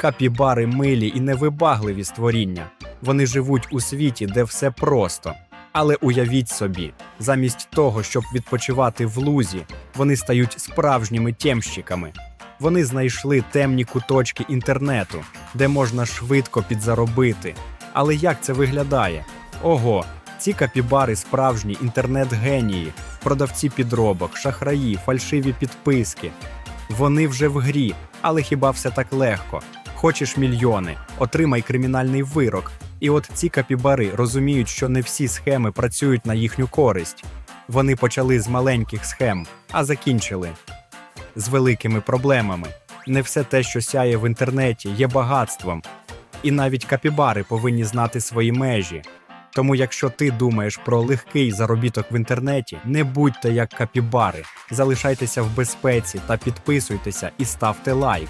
Капібари милі і невибагливі створіння. Вони живуть у світі, де все просто. Але уявіть собі, замість того, щоб відпочивати в лузі, вони стають справжніми тємщиками. Вони знайшли темні куточки інтернету, де можна швидко підзаробити. Але як це виглядає? Ого, ці капібари справжні інтернет-генії, продавці підробок, шахраї, фальшиві підписки. Вони вже в грі, але хіба все так легко? Хочеш мільйони, отримай кримінальний вирок. І от ці капібари розуміють, що не всі схеми працюють на їхню користь. Вони почали з маленьких схем, а закінчили з великими проблемами. Не все те, що сяє в інтернеті, є багатством. І навіть капібари повинні знати свої межі. Тому, якщо ти думаєш про легкий заробіток в інтернеті, не будьте як капібари, залишайтеся в безпеці та підписуйтеся і ставте лайк.